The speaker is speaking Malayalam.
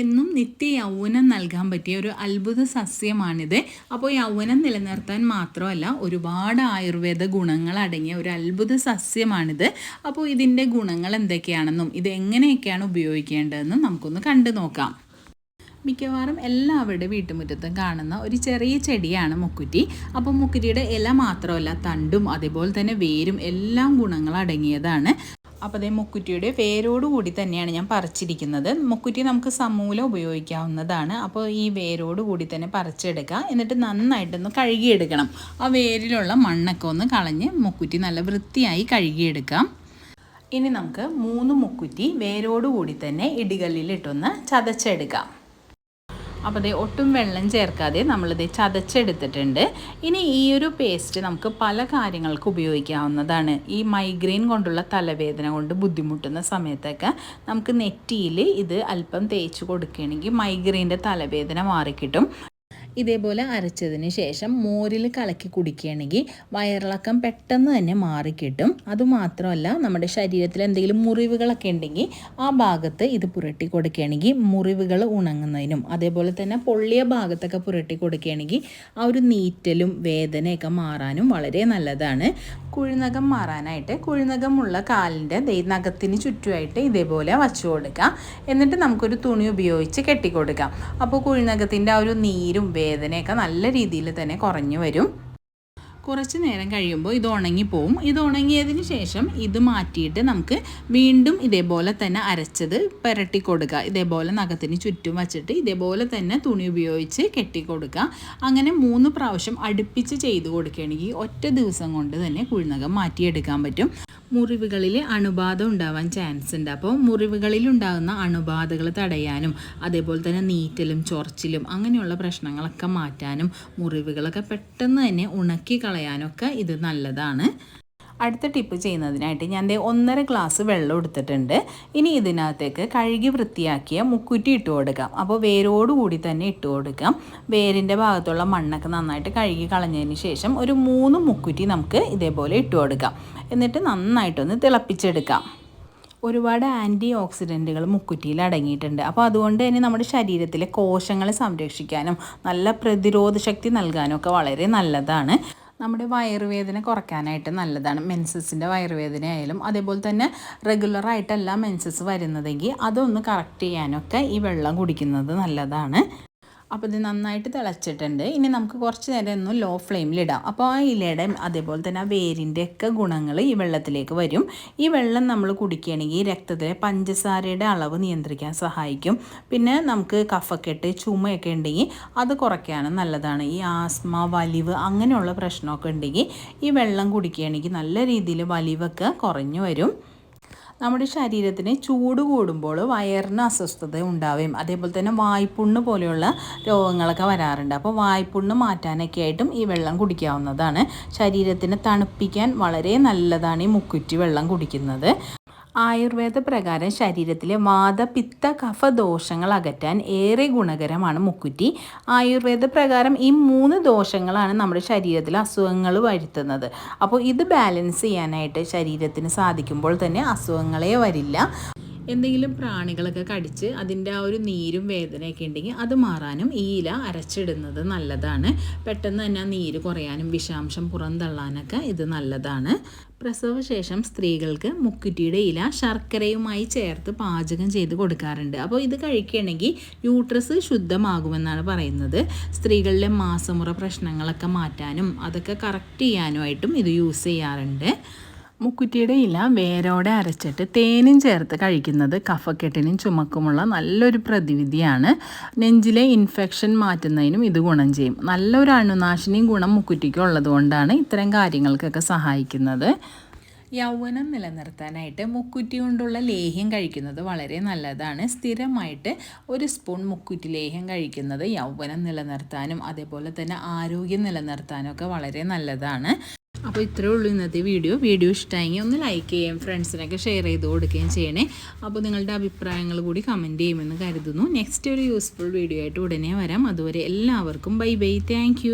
എന്നും നിത്യ യൗവനം നൽകാൻ പറ്റിയ ഒരു അത്ഭുത സസ്യമാണിത്. അപ്പോൾ യൗവനം നിലനിർത്താൻ മാത്രമല്ല ഒരുപാട് ആയുർവേദ ഗുണങ്ങൾ അടങ്ങിയ ഒരു അത്ഭുത സസ്യമാണിത്. അപ്പോൾ ഇതിന്റെ ഗുണങ്ങൾ എന്തൊക്കെയാണെന്നും ഇത് എങ്ങനെയൊക്കെയാണ് ഉപയോഗിക്കേണ്ടതെന്നും നമുക്കൊന്ന് കണ്ടു നോക്കാം. മിക്കവാറും എല്ലാവരുടെ വീട്ടുമുറ്റത്തും കാണുന്ന ഒരു ചെറിയ ചെടിയാണ് മുക്കുറ്റി. അപ്പോൾ മുക്കുറ്റിയുടെ ഇല മാത്രമല്ല തണ്ടും അതേപോലെ തന്നെ വേരും എല്ലാം ഗുണങ്ങൾ അടങ്ങിയതാണ്. അപ്പോൾ അതേ മുക്കുറ്റിയുടെ വേരോട് കൂടി തന്നെയാണ് ഞാൻ പറിച്ചിരിക്കുന്നത്. മുക്കുറ്റി നമുക്ക് സമൂലം ഉപയോഗിക്കാവുന്നതാണ്. അപ്പോൾ ഈ വേരോട് കൂടി തന്നെ പറിച്ചെടുക്കുക. എന്നിട്ട് നന്നായിട്ടൊന്ന് കഴുകിയെടുക്കണം. ആ വേരിലുള്ള മണ്ണൊക്കെ ഒന്ന് കളഞ്ഞ് മുക്കുറ്റി നല്ല വൃത്തിയായി കഴുകിയെടുക്കാം. ഇനി നമുക്ക് മൂന്ന് മുക്കുറ്റി വേരോട് കൂടി തന്നെ ഇടികല്ലിലിട്ടൊന്ന് ചതച്ചെടുക്കാം. അപ്പോൾ ദേ ഒട്ടും വെള്ളം ചേർക്കാതെ നമ്മളിത് ചതച്ചെടുത്തിട്ടുണ്ട്. ഇനി ഈ ഒരു പേസ്റ്റ് നമുക്ക് പല കാര്യങ്ങൾക്ക് ഉപയോഗിക്കാവുന്നതാണ്. ഈ മൈഗ്രെയിൻ കൊണ്ടുള്ള തലവേദന കൊണ്ട് ബുദ്ധിമുട്ടുന്ന സമയത്തൊക്കെ നമുക്ക് നെറ്റിയിൽ ഇത് അല്പം തേച്ച് കൊടുക്കുകയാണെങ്കിൽ മൈഗ്രെയിന്റെ തലവേദന മാറിക്കിട്ടും. ഇതേപോലെ അരച്ചതിന് ശേഷം മോരിൽ കലക്കി കുടിക്കുകയാണെങ്കിൽ വയറിളക്കം പെട്ടെന്ന് തന്നെ മാറിക്കിട്ടും അതുമാത്രമല്ല നമ്മുടെ ശരീരത്തിൽ എന്തെങ്കിലും മുറിവുകളൊക്കെ ഉണ്ടെങ്കിൽ ആ ഭാഗത്ത് ഇത് പുരട്ടി കൊടുക്കുകയാണെങ്കിൽ മുറിവുകൾ ഉണങ്ങുന്നതിനും അതേപോലെ തന്നെ പൊള്ളിയ ഭാഗത്തൊക്കെ പുരട്ടി കൊടുക്കുകയാണെങ്കിൽ ആ ഒരു നീറ്റലും വേദനയൊക്കെ മാറാനും വളരെ നല്ലതാണ്. കുഴിനകം മാറാനായിട്ട് കുഴിനകമുള്ള കാലിന്റെ നഖത്തിന് ചുറ്റുമായിട്ട് ഇതേപോലെ വച്ചു കൊടുക്കുക എന്നിട്ട് നമുക്കൊരു തുണി ഉപയോഗിച്ച് കെട്ടിക്കൊടുക്കാം. അപ്പോൾ കുഴിനകത്തിന്റെ ആ ഒരു നീരും വേദനയൊക്കെ നല്ല രീതിയിൽ തന്നെ കുറഞ്ഞു വരും. കുറച്ച് നേരം കഴിയുമ്പോൾ ഇത് ഉണങ്ങിപ്പോവും. ഇത് ഉണങ്ങിയതിന് ശേഷം ഇത് മാറ്റിയിട്ട് നമുക്ക് വീണ്ടും ഇതേപോലെ തന്നെ അരച്ചത് പുരട്ടി കൊടുക്കുക. ഇതേപോലെ നഖത്തിന് ചുറ്റും വച്ചിട്ട് ഇതേപോലെ തന്നെ തുണി ഉപയോഗിച്ച് കെട്ടി കൊടുക്കുക. അങ്ങനെ മൂന്ന് പ്രാവശ്യം അടുപ്പിച്ച് ചെയ്ത് കൊടുക്കുകയാണെങ്കിൽ ഒറ്റ ദിവസം കൊണ്ട് തന്നെ കുഴിനകം മാറ്റിയെടുക്കാൻ പറ്റും. മുറിവുകളിൽ അണുബാധ ഉണ്ടാവാൻ ചാൻസ് ഉണ്ട്. അപ്പോൾ മുറിവുകളിൽ ഉണ്ടാകുന്ന അണുബാധകൾ തടയാനും അതേപോലെ തന്നെ നീറ്റലും ചൊറച്ചിലും അങ്ങനെയുള്ള പ്രശ്നങ്ങളൊക്കെ മാറ്റാനും മുറിവുകളൊക്കെ പെട്ടെന്ന് തന്നെ ഉണക്കി കളയാനൊക്കെ ഇത് നല്ലതാണ്. അടുത്ത ടിപ്പ് ചെയ്യുന്നതിനായിട്ട് ഞാൻ ദേ ഒന്നര ഗ്ലാസ് വെള്ളം എടുത്തിട്ടുണ്ട്. ഇനി ഇതിനകത്തേക്ക് കഴുകി വൃത്തിയാക്കിയ മുക്കുറ്റി ഇട്ട് കൊടുക്കാം. അപ്പോൾ വേരോടുകൂടി തന്നെ ഇട്ട് കൊടുക്കാം. വേരിന്റെ ഭാഗത്തുള്ള മണ്ണൊക്കെ നന്നായിട്ട് കഴുകി കളഞ്ഞതിന് ശേഷം ഒരു മൂന്ന് മുക്കുറ്റി നമുക്ക് ഇതേപോലെ ഇട്ട് കൊടുക്കാം. എന്നിട്ട് നന്നായിട്ടൊന്ന് തിളപ്പിച്ചെടുക്കാം. ഒരുപാട് ആന്റി ഓക്സിഡന്റുകൾ മുക്കുറ്റിയിൽ അടങ്ങിയിട്ടുണ്ട്. അപ്പോൾ അതുകൊണ്ട് തന്നെ നമ്മുടെ ശരീരത്തിലെ കോശങ്ങളെ സംരക്ഷിക്കാനും നല്ല പ്രതിരോധ ശക്തി നൽകാനും ഒക്കെ വളരെ നല്ലതാണ്. നമ്മുടെ വയറുവേദന കുറയ്ക്കാനായിട്ട് നല്ലതാണ്. മെൻസസിന്റെ വയറുവേദന ആയാലും അതേപോലെ തന്നെ റെഗുലറായിട്ടല്ല മെൻസസ് വരുന്നതെങ്കിൽ അതൊന്ന് കറക്റ്റ് ചെയ്യാനൊക്കെ ഈ വെള്ളം കുടിക്കുന്നത് നല്ലതാണ്. അപ്പോൾ ഇത് നന്നായിട്ട് തിളച്ചിട്ടുണ്ട്. ഇനി നമുക്ക് കുറച്ച് നേരം ഒന്ന് ലോ ഫ്ലെയിമിലിടാം അപ്പോൾ ആ ഇലയുടെ അതേപോലെ തന്നെ ആ വേരിന്റെ ഒക്കെ ഗുണങ്ങൾ ഈ വെള്ളത്തിലേക്ക് വരും. ഈ വെള്ളം നമ്മൾ കുടിക്കുകയാണെങ്കിൽ രക്തത്തിലെ പഞ്ചസാരയുടെ അളവ് നിയന്ത്രിക്കാൻ സഹായിക്കും. പിന്നെ നമുക്ക് കഫക്കെട്ട് ചുമയൊക്കെ ഉണ്ടെങ്കിൽ അത് കുറയ്ക്കാനും നല്ലതാണ്. ഈ ആസ്മ വലിവ് അങ്ങനെയുള്ള പ്രശ്നമൊക്കെ ഉണ്ടെങ്കിൽ ഈ വെള്ളം കുടിക്കുകയാണെങ്കിൽ നല്ല രീതിയിൽ വലിവൊക്കെ കുറഞ്ഞു വരും. നമ്മുടെ ശരീരത്തിന് ചൂട് കൂടുമ്പോൾ വയറിന് അസ്വസ്ഥത ഉണ്ടാവുകയും അതേപോലെ തന്നെ വായ്പുണ്ണ് പോലെയുള്ള രോഗങ്ങളൊക്കെ വരാറുണ്ട്. അപ്പോൾ വായ്പുണ്ണ് മാറ്റാനൊക്കെ ആയിട്ടും ഈ വെള്ളം കുടിക്കാവുന്നതാണ്. ശരീരത്തിന് തണുപ്പിക്കാൻ വളരെ നല്ലതാണ് ഈ മുക്കുറ്റി വെള്ളം കുടിക്കുന്നത്. ആയുർവേദ പ്രകാരം ശരീരത്തിലെ വാദ പിത്ത കഫ ദോഷങ്ങൾ അകറ്റാൻ ഏറെ ഗുണകരമാണ് മുക്കുറ്റി. ആയുർവേദ പ്രകാരം ഈ മൂന്ന് ദോഷങ്ങളാണ് നമ്മുടെ ശരീരത്തിൽ അസുഖങ്ങൾ വരുത്തുന്നത്. അപ്പോൾ ഇത് ബാലൻസ് ചെയ്യാനായിട്ട് ശരീരത്തിന് സാധിക്കുമ്പോൾ തന്നെ അസുഖങ്ങളെ വരില്ല. എന്തെങ്കിലും പ്രാണികളൊക്കെ കടിച്ച് അതിന്റെ ആ ഒരു നീരും വേദനയൊക്കെ ഉണ്ടെങ്കിൽ അത് മാറാനും ഈ ഇല അരച്ചിടുന്നത് നല്ലതാണ്. പെട്ടെന്ന് തന്നെ നീര് കുറയാനും വിഷാംശം പുറന്തള്ളാനൊക്കെ ഇത് നല്ലതാണ്. പ്രസവശേഷം സ്ത്രീകൾക്ക് മുക്കുറ്റിയുടെ ഇല ശർക്കരയുമായി ചേർത്ത് പാചകം ചെയ്ത് കൊടുക്കാറുണ്ട്. അപ്പോൾ ഇത് കഴിക്കുകയാണെങ്കിൽ യൂട്രസ് ശുദ്ധമാകുമെന്നാണ് പറയുന്നത്. സ്ത്രീകളിലെ മാസമുറ പ്രശ്നങ്ങളൊക്കെ മാറ്റാനും അതൊക്കെ കറക്റ്റ് ചെയ്യാനുമായിട്ടും ഇത് യൂസ് ചെയ്യാറുണ്ട്. മുക്കുറ്റിയുടെ ഇല വേരോടെ അരച്ചിട്ട് തേനും ചേർത്ത് കഴിക്കുന്നത് കഫക്കെട്ടിനും ചുമക്കുമുള്ള നല്ലൊരു പ്രതിവിധിയാണ്. നെഞ്ചിലെ ഇൻഫെക്ഷൻ മാറ്റുന്നതിനും ഇത് ഗുണം ചെയ്യും. നല്ലൊരു അണുനാശിനിയും ഗുണം മുക്കുറ്റിക്ക് ഉള്ളതുകൊണ്ടാണ് ഇത്തരം കാര്യങ്ങൾക്കൊക്കെ സഹായിക്കുന്നത്. യൗവനം നിലനിർത്താനായിട്ട് മുക്കുറ്റി കൊണ്ടുള്ള ലേഹ്യം കഴിക്കുന്നത് വളരെ നല്ലതാണ്. സ്ഥിരമായിട്ട് ഒരു സ്പൂൺ മുക്കുറ്റി ലേഹ്യം കഴിക്കുന്നത് യൗവനം നിലനിർത്താനും അതേപോലെ തന്നെ ആരോഗ്യം നിലനിർത്താനും ഒക്കെ വളരെ നല്ലതാണ്. അപ്പോൾ ഇത്രയേ ഉള്ളൂ ഇന്നത്തെ വീഡിയോ. വീഡിയോ ഇഷ്ടമായെങ്കിൽ ഒന്ന് ലൈക്ക് ചെയ്യാം ഫ്രണ്ട്സിനൊക്കെ ഷെയർ ചെയ്ത് കൊടുക്കുകയും ചെയ്യണേ. അപ്പോൾ നിങ്ങളുടെ അഭിപ്രായങ്ങൾ കൂടി കമന്റ് ചെയ്യുമെന്ന് കരുതുന്നു. നെക്സ്റ്റ് ഒരു യൂസ്ഫുൾ വീഡിയോ ആയിട്ട് ഉടനെ വരാം. അതുവരെ എല്ലാവർക്കും ബൈ ബൈ താങ്ക്